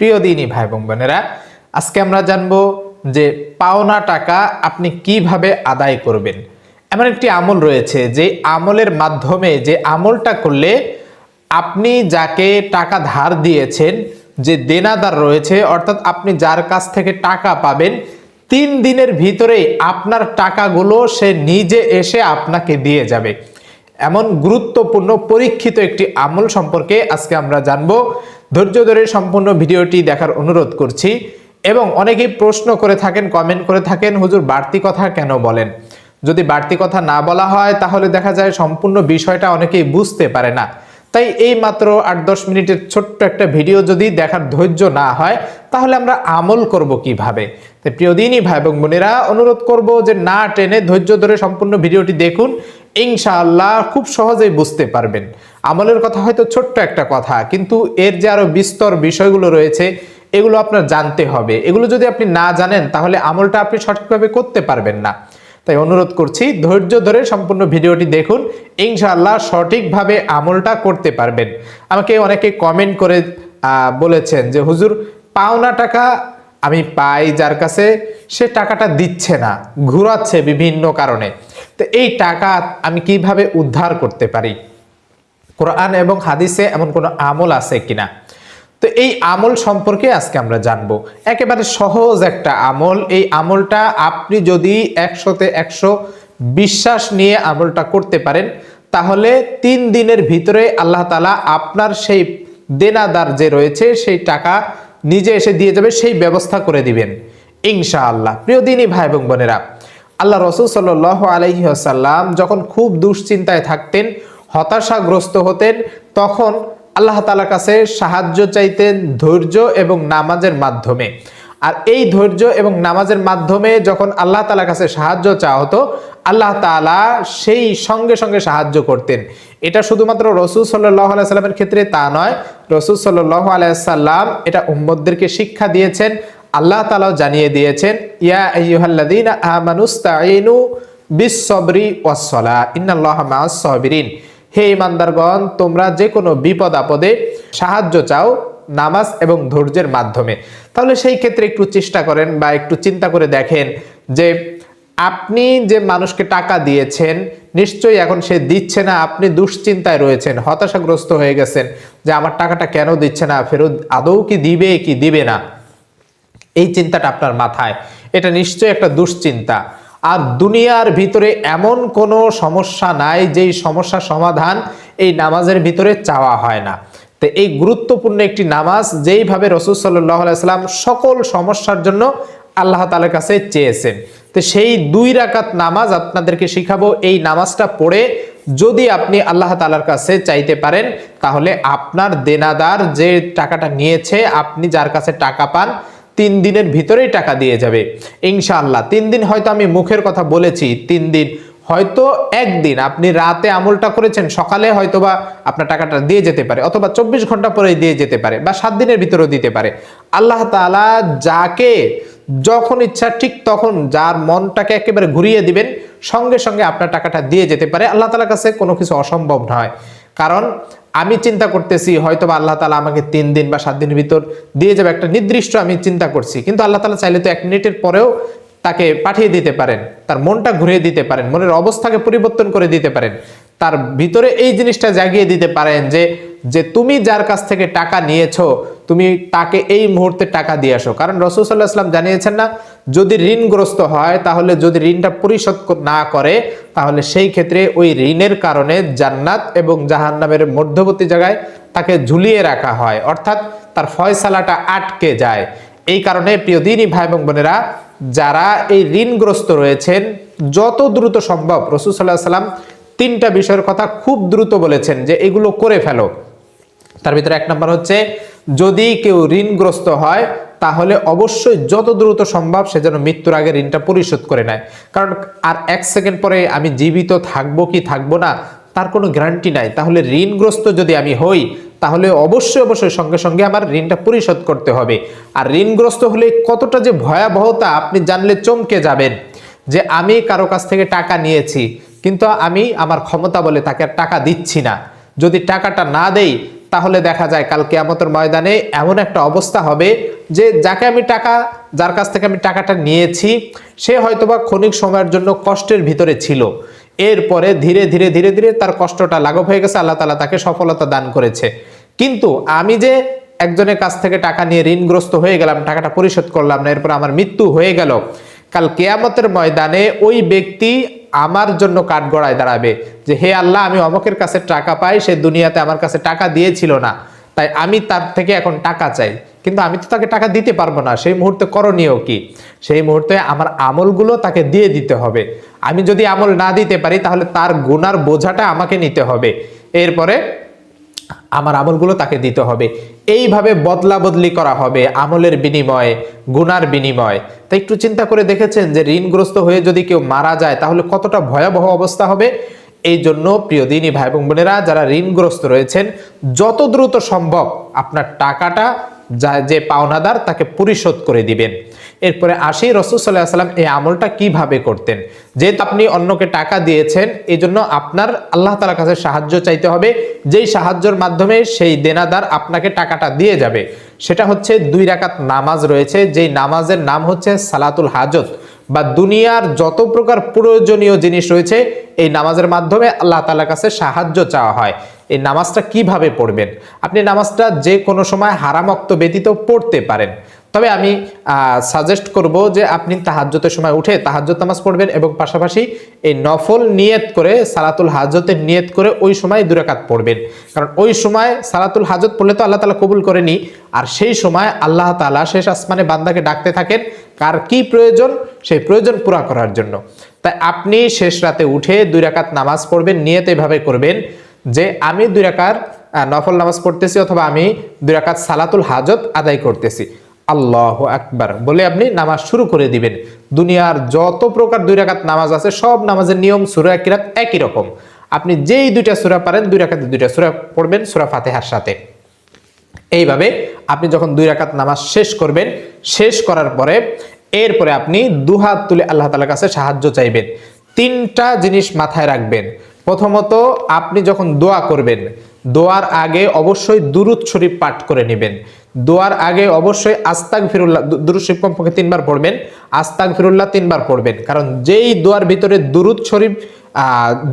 প্রিয় দিনই ভাই বোন বোনেরা, আজকে আমরা জানব যে পাওনা টাকা আপনি কীভাবে আদায় করবেন। এমন একটি আমল রয়েছে যে আমলের মাধ্যমে যে আমলটা করলে আপনি যাকে টাকা ধার দিয়েছেন, যে দেনাদার রয়েছে, অর্থাৎ আপনি যার কাছ থেকে টাকা পাবেন, তিন দিনের ভিতরে আপনার টাকাগুলো সে নিজে এসে আপনাকে দিয়ে যাবে। এমন গুরুত্বপূর্ণ পরীক্ষিত একটি আমল সম্পর্কে আজকে আমরা জানব ধৈর্য ধরে সম্পূর্ণ ভিডিওটি দেখার অনুরোধ করছি এবং অনেকেই প্রশ্ন করে থাকেন কমেন্ট করে থাকেন, হুজুর, বাড়তি কথা কেন বলেন? যদি বাড়তি কথা না বলা হয়, তাহলে দেখা যায় সম্পূর্ণ বিষয়টা অনেকেই বুঝতে পারে না। তাই এই মাত্র আট দশ মিনিটের ছোট্ট একটা ভিডিও যদি দেখার ধৈর্য না হয়, তাহলে আমরা আমল করব কীভাবে? তাই প্রিয় দিনই ভাই এবং বোনেরা, অনুরোধ করব যে না টেনে ধৈর্য ধরে সম্পূর্ণ ভিডিওটি দেখুন ইনশাআল্লাহ খুব সহজেই বুঝতে পারবেন। আমলের কথা হয়তো ছোট্ট একটা কথা, কিন্তু এর যে আরও বিস্তর বিষয়গুলো রয়েছে, এগুলো আপনার জানতে হবে। এগুলো যদি আপনি না জানেন, তাহলে আমলটা আপনি সঠিকভাবে করতে পারবেন না। তাই অনুরোধ করছি, ধৈর্য ধরে সম্পূর্ণ ভিডিওটি দেখুন, ইনশাআল্লাহ সঠিকভাবে আমলটা করতে পারবেন। আমাকে অনেকে কমেন্ট করে বলেছেন যে, হুজুর পাওনা টাকা, আমি পাই যার কাছে, সে টাকাটা দিচ্ছে না, ঘুরাচ্ছে বিভিন্ন কারণে। তো এই টাকা আমি কীভাবে উদ্ধার করতে পারি? কোরআন এবং হাদিসে এমন কোনো আমল আছে কিনা? তো এই আমল সম্পর্কে আজকে আমরা জানব। একেবারে সহজ একটা আমল। এই আমলটা আপনি যদি একশোতে একশো বিশ্বাস নিয়ে আমলটা করতে পারেন, তাহলে তিন দিনের ভিতরে আল্লাহ তালা আপনার সেই দেনাদার যে রয়েছে, সেই টাকা নিজে এসে দিয়ে যাবে, সেই ব্যবস্থা করে দিবেন। ইনশাআল্লাহ। প্রিয় দিনই ভাই এবং বোনেরা আল্লাহ রসুল সাল আলহি আসাল্লাম যখন খুব দুশ্চিন্তায় থাকতেন, হতাশাগ্রস্ত হতেন, তখন আল্লাহ তালার কাছে সাহায্য চাইতেন ধৈর্য এবং নামাজের মাধ্যমে। আর এই ধৈর্য এবং নামাজের মাধ্যমে যখন আল্লাহ তালার কাছে সাহায্য চাওয়া হতো, আল্লাহ তালা সেই সঙ্গে সঙ্গে সাহায্য করতেন। এটা শুধুমাত্র রসুল সাল্লাহ আলাইস্লামের ক্ষেত্রে তা নয়। রসুল সাল্লাহ আলাইসাল্লাম এটা উম্মদদেরকে শিক্ষা দিয়েছেন আল্লাহ তালাও জানিয়ে দিয়েছেন, ইয়া আইয়ুহাল্লাযীন আমানুস্তাঈনু বিস-সাবরি ওয়াস-সালা হে ইমানদারগণ তোমরা যে কোনো বিপদ আপদে সাহায্য চাও নামাজ এবং ধৈর্যের মাধ্যমে। তাহলে সেই ক্ষেত্রে একটু চেষ্টা করেন বা একটু চিন্তা করে দেখেন যে আপনি যে মানুষকে টাকা দিয়েছেন, নিশ্চয়ই এখন সে দিচ্ছে না, আপনি দুশ্চিন্তায় রয়েছেন, হতাশাগ্রস্ত হয়ে গেছেন যে আমার টাকাটা কেন দিচ্ছে না, ফেরত আদৌ কি দিবে কি দিবে না। এই চিন্তাটা আপনার মাথায়। এটা নিশ্চয়ই একটা দুশ্চিন্তা। আর দুনিয়ার ভিতরে এমন কোনো সমস্যা নাই যেই সমস্যার সমাধান এই নামাজের ভিতরে চাওয়া হয় না। তো এই গুরুত্বপূর্ণ একটি নামাজ যেইভাবে রসুল সাল্লাহ সাল্লাম সকল সমস্যার জন্য আল্লাহ তালার কাছে চেয়েছেন। তো সেই দুই রাকাত নামাজ আপনাদেরকে শিখাবো। এই নামাজটা পড়ে যদি আপনি আল্লাহ তালার কাছে চাইতে পারেন, তাহলে আপনার দেনাদার যে টাকাটা নিয়েছে, আপনি যার কাছে টাকা পান তিন দিনের ভিতরেই টাকা দিয়ে যাবে। ইনশাআল্লাহ, তিন দিন হয়তো আমি মুখের কথা বলেছি, তিন দিন হয়তো একদিন আপনি রাতে আমলটা করেছেন, সকালে হয়তোবা আপনার টাকাটা দিয়ে যেতে পারে, অথবা চব্বিশ ঘণ্টা পরে দিয়ে যেতে পারে বা সাত দিনের ভিতরেও দিতে পারে। আল্লাহ তাআলা যাকে যখন ইচ্ছা ঠিক তখন যার মনটাকে একেবারে ঘুরিয়ে দিবেন, সঙ্গে সঙ্গে আপনার টাকাটা দিয়ে যেতে পারে। আল্লাহ তালার কাছে কোনো কিছু অসম্ভব নয়। কারণ আমি চিন্তা করতেছি হয়তো বা আল্লাহ তালা আমাকে তিন দিন বা সাত দিনের ভিতর দিয়ে যাবে। একটা নির্দিষ্ট আমি চিন্তা করছি। কিন্তু আল্লাহ তালা চাইলে তো এক মিনিটের পরেও তাকে পাঠিয়ে দিতে পারেন। তার মনটা ঘুরিয়ে দিতে পারেন। মনের অবস্থাকে পরিবর্তন করে দিতে পারেন। তার ভিতরে এই জিনিসটা জাগিয়ে দিতে পারেন যে যে তুমি যার কাছ থেকে টাকা নিয়েছো, তুমি তাকে এই মুহূর্তে টাকা দিয়ে আসো। কারণ রসুল সাল্লাহ আসলাম জানিয়েছেন না, যদি ঋণগ্রস্ত হয়, তাহলে যদি ঋণটা পরিশোধ না করে, তাহলে সেই ক্ষেত্রে ওই ঋণের কারণে জান্নাত এবং জাহান্নামের মধ্যবর্তী জায়গায় তাকে ঝুলিয়ে রাখা হয়। অর্থাৎ তার ফয়সালাটা আটকে যায়। এই কারণে প্রিয় দিনই ভাই এবং বোনেরা, যারা এই ঋণগ্রস্ত রয়েছেন, যত দ্রুত সম্ভব রসুল সাল্লাহ সাল্লাম তিনটা বিষয়ের কথা খুব দ্রুত বলেছেন যে এগুলো করে ফেলো। তার ভিতরে এক নম্বর হচ্ছে, যদি কেউ ঋণগ্রস্ত হয়, তাহলে অবশ্যই যত দ্রুত সম্ভব সে যেন মৃত্যুর আগে ঋণটা পরিশোধ করে নেয়। কারণ, আর এক সেকেন্ড পরে আমি জীবিত থাকব কি থাকব না, তার কোনো গ্যারান্টি নাই। তাহলে ঋণগ্রস্ত যদি আমি হই, তাহলে অবশ্যই অবশ্যই সঙ্গে সঙ্গে আমার ঋণটা পরিশোধ করতে হবে। আর ঋণগ্রস্ত হলে কতটা যে ভয়াবহতা, আপনি জানলে চমকে যাবেন যে আমি কারও কাছ থেকে টাকা নিয়েছি কিন্তু আমি আমার ক্ষমতা বলে তাকে টাকা দিচ্ছি না। যদি টাকাটা না দেই, তাহলে দেখা যায় কাল কেয়ামতের ময়দানে এমন একটা অবস্থা হবে যে যাকে আমি টাকা, যার কাছ থেকে আমি টাকাটা নিয়েছি, সে হয়তোবা ক্ষণিক সময়ের জন্য কষ্টের ভিতরে ছিল। এরপরে ধীরে ধীরে ধীরে ধীরে তার কষ্টটা লাঘব হয়ে গেছে, আল্লাহ তালা তাকে সফলতা দান করেছে। কিন্তু আমি যে একজনের কাছ থেকে টাকা নিয়ে ঋণগ্রস্ত হয়ে গেলাম, টাকাটা পরিশোধ করলাম না, এরপর আমার মৃত্যু হয়ে গেল, কাল কেয়ামতের ময়দানে ওই ব্যক্তি আমার জন্য কাঠগড়ায় দাঁড়াবে যে, হে আল্লাহ, আমি অমকের কাছে টাকা পাই, সে দুনিয়াতে আমার কাছে টাকা দিয়েছিল না। তাই আমি তার থেকে এখন টাকা চাই। কিন্তু আমি তো তাকে টাকা দিতে পারব না। সেই মুহূর্তে করণীয় কি? সেই মুহূর্তে আমার আমলগুলো তাকে দিয়ে দিতে হবে। আমি যদি আমল না দিতে পারি, তাহলে তার গুনার বোঝাটা আমাকে নিতে হবে। এরপরে আমার আমলগুলো তাকে দিতে হবে। এইভাবে বদলা বদলি করা হবে, আমলের বিনিময়ে, গুনার বিনিময়ে। তাই একটু চিন্তা করে দেখেছেন যে ঋণগ্রস্ত হয়ে যদি কেউ মারা যায়, তাহলে কতটা ভয়াবহ অবস্থা হবে? এই জন্য প্রিয় দিনী ভাই এবং বোনেরা, যারা ঋণগ্রস্ত রয়েছেন, যত দ্রুত সম্ভব আপনার টাকাটা যা যে পাওনাদার, তাকে পরিশোধ করে দিবেন। এরপরে আসি রসুল সাল্লাহ সাল্লাম এই আমলটা কীভাবে করতেন? যেহেতু আপনি অন্যকে টাকা দিয়েছেন এই জন্য আপনার আল্লাহ তালার কাছে সাহায্য চাইতে হবে। যেই সাহায্যের মাধ্যমে সেই দেনাদার আপনাকে টাকাটা দিয়ে যাবে। সেটা হচ্ছে দুই রাকাত নামাজ রয়েছে। যেই নামাজের নাম হচ্ছে সালাতুল হাজত। বা দুনিয়ার যত প্রকার প্রয়োজনীয় জিনিস রয়েছে, এই নামাজের মাধ্যমে আল্লাহ তালার কাছে সাহায্য চাওয়া হয়। এই নামাজটা কীভাবে পড়বেন? আপনি নামাজটা যে কোনো সময় হারামক্ত ব্যতীত পড়তে পারেন। তবে আমি সাজেস্ট করব যে আপনি তাহাজ্যতের সময় উঠে তাহাজ্যত নামাজ পড়বেন এবং পাশাপাশি এই নফল নিয়ত করে সালাতুল হাজতের নিয়ত করে ওই সময় দুরাকাত পড়বেন। কারণ ওই সময় সালাতুল হাজত পড়লে তো আল্লাহ তালা কবুল করেনি। আর সেই সময় আল্লাহ তালা শেষ আসমানে বান্দাকে ডাকতে থাকেন কার কি প্রয়োজন সেই প্রয়োজন পুরা করার জন্য। তাই আপনি শেষ রাতে উঠে দুই রাকাত নামাজ পড়বেন, নিয়ত এভাবে করবেন যে আমি দুই রাকার নফল নামাজ পড়তেছি অথবা আমি দুই রাকাত সালাতুল হাজত আদায় করতেছি। আল্লাহ আকবার। বলে আপনি নামাজ শুরু করে দিবেন। দুনিয়ার যত প্রকার দুই রাকাত নামাজ আছে, সব নামাজের নিয়ম সুরা কিরাত একই রকম। আপনি যেই দুইটা সুরা পারেন, দুই রাকাতে দুইটা সুরা পড়বেন, সুরা ফাতেহার সাথে। এইভাবে আপনি যখন দুই রাকাত নামাজ শেষ করবেন, শেষ করার পরে এরপরে আপনি দুহাত তুলে আল্লাহ তালার কাছে সাহায্য চাইবেন। তিনটা জিনিস মাথায় রাখবেন। প্রথমত, আপনি যখন দোয়া করবেন, দোয়ার আগে অবশ্যই দুরুদ শরীফ পাঠ করে নেবেন। দোয়ার আগে অবশ্যই আস্তাক ফিরুল্লাহ দুরুদ শরীফ কমপক্ষে তিনবার পড়বেন আস্তাক ফিরুল্লাহ তিনবার পড়বেন। কারণ যেই দোয়ার ভিতরে দুরুদ শরীফ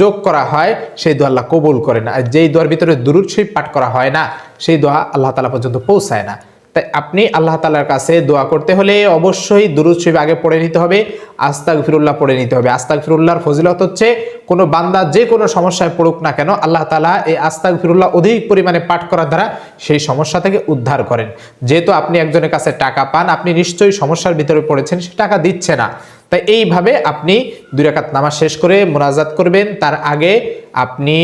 যোগ করা হয়, সেই দোয়া আল্লাহ কবুল করে না। আর যেই দোয়ার ভিতরে দুরুদ শরীফ পাঠ করা হয় না, সেই দোয়া আল্লাহ তালা পর্যন্ত পৌঁছায় না। তাই আপনি আল্লাহ তালার কাছে দোয়া করতে হলে অবশ্যই দুরুদ শরীফ আগে পড়ে নিতে হবে আস্তাক ফিরুল্লাহ পড়ে নিতে হবে। আস্তাক ফিরুল্লাহর ফজিলত হচ্ছে কোনো বান্দা যে কোনো সমস্যায় পড়ুক না কেন আল্লাহ তালা এই আস্তাক ফিরুল্লাহ অধিক পরিমাণে পাঠ করার দ্বারা সেই সমস্যা থেকে উদ্ধার করেন। যেহেতু আপনি একজনের কাছে টাকা পান, আপনি নিশ্চয়ই সমস্যার ভিতরে পড়েছেন, সে টাকা দিচ্ছে না। তাই এইভাবে আপনি দুই রাকাত নামাজ শেষ করে মোনাজাত করবেন। তার আগে আপনি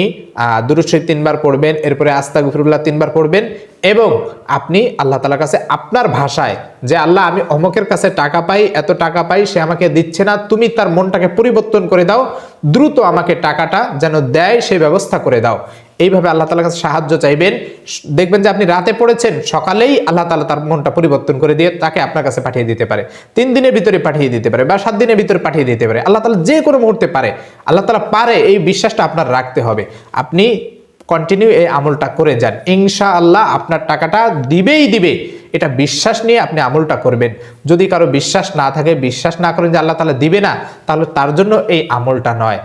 দুরুদ শরীফ তিনবার পড়বেন, এরপরে আস্তা গফিরুল্লাহ তিনবার পড়বেন এবং আপনি আল্লাহ তালার কাছে আপনার ভাষায় যে, আল্লাহ, আমি অমকের কাছে টাকা পাই, এত টাকা পাই, সে আমাকে দিচ্ছে না, তুমি তার মনটাকে পরিবর্তন করে দাও, দ্রুত আমাকে টাকাটা যেন দেয় সেই ব্যবস্থা করে দাও। এইভাবে আল্লাহ তালার কাছে সাহায্য চাইবেন। দেখবেন যে আপনি রাতে পড়েছেন, সকালেই আল্লাহ তালা তার মনটা পরিবর্তন করে দিয়ে তাকে আপনার কাছে পাঠিয়ে দিতে পারে। তিন দিনের ভিতরে পাঠিয়ে দিতে পারে বা সাত দিনের ভিতরে পাঠিয়ে দিতে পারে। আল্লাহ তালা যে কোনো মুহূর্তে পারে। আল্লাহ তালা পারে, এই বিশ্বাসটা আপনার রাখতে হবে। আপনি কন্টিনিউ এই আমলটা করে যান। ইনশা আল্লাহ আপনার টাকাটা দিবেই দিবে। এটা বিশ্বাস নিয়ে আপনি আমলটা করবেন। যদি কারও বিশ্বাস না থাকে, বিশ্বাস না করেন যে আল্লাহ তালা দিবে না, তাহলে তার জন্য এই আমলটা নয়।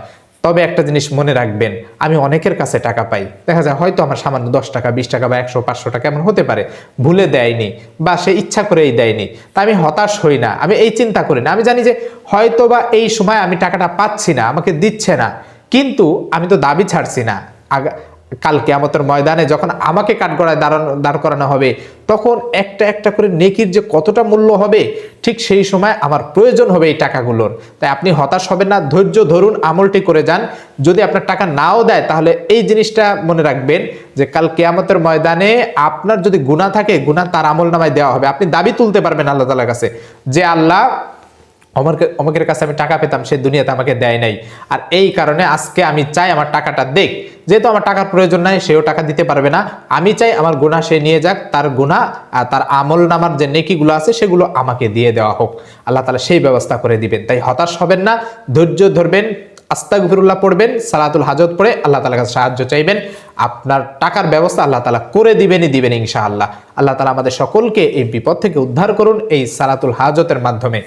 তবে একটা জিনিস মনে রাখবেন, আমি অনেকের কাছে টাকা পাই। দেখা যায় হয়তো আমার সামান্য দশ টাকা, বিশ টাকা বা একশো, পাঁচশো টাকা এমন হতে পারে, ভুলে দেয়নি বা সে ইচ্ছা করেই দেয়নি। তা আমি হতাশ হই না, আমি এই চিন্তা করি না। আমি জানি যে হয়তো বা এই সময় আমি টাকাটা পাচ্ছি না, আমাকে দিচ্ছে না, কিন্তু আমি তো দাবি ছাড়ছি না। আগা কেয়ামতের ময়দানে যখন আমাকে কাঠগড়ায় দাঁড়ানো দাঁড় করানো হবে, তখন একটা একটা করে নেকির যে কতটা মূল্য হবে, ঠিক সেই সময় আমার প্রয়োজন হবে এই টাকাগুলোর। তাই আপনি হতাশ হবেন না, ধৈর্য ধরুন, আমলটি করে যান। যদি আপনার টাকা নাও দেয়, তাহলে এই জিনিসটা মনে রাখবেন যে কাল কেয়ামতের ময়দানে আপনার যদি গুণা থাকে গুণা তার আমল নামায় দেওয়া হবে। আপনি দাবি তুলতে পারবেন আল্লাহ তালার কাছে যে, আল্লাহ অমরকে অমকের কাছে আমি টাকা পেতাম, সে দুনিয়াতে আমাকে দেয় নাই। আর এই কারণে আজকে আমি চাই আমার টাকাটা দেখ যেহেতু আমার টাকার প্রয়োজন নাই, সেও টাকা দিতে পারবে না। আমি চাই আমার গুণা সে নিয়ে যাক, তার গুণা তার আমল নামার যে নেকিগুলো আছে, সেগুলো আমাকে দিয়ে দেওয়া হোক। আল্লাহ তালা সেই ব্যবস্থা করে দিবেন। তাই হতাশ হবেন না, ধৈর্য ধরবেন, আস্তাগফিরুল্লাহ পড়বেন, সালাতুল হাজত পড়ে আল্লাহ তালার কাছে সাহায্য চাইবেন। আপনার টাকার ব্যবস্থা আল্লাহ তালা করে দিবেনই দিবেন ইনশাআল্লাহ। আল্লাহ তালা আমাদের সকলকে এই বিপদ থেকে উদ্ধার করুন এই সালাতুল হাজতের মাধ্যমে।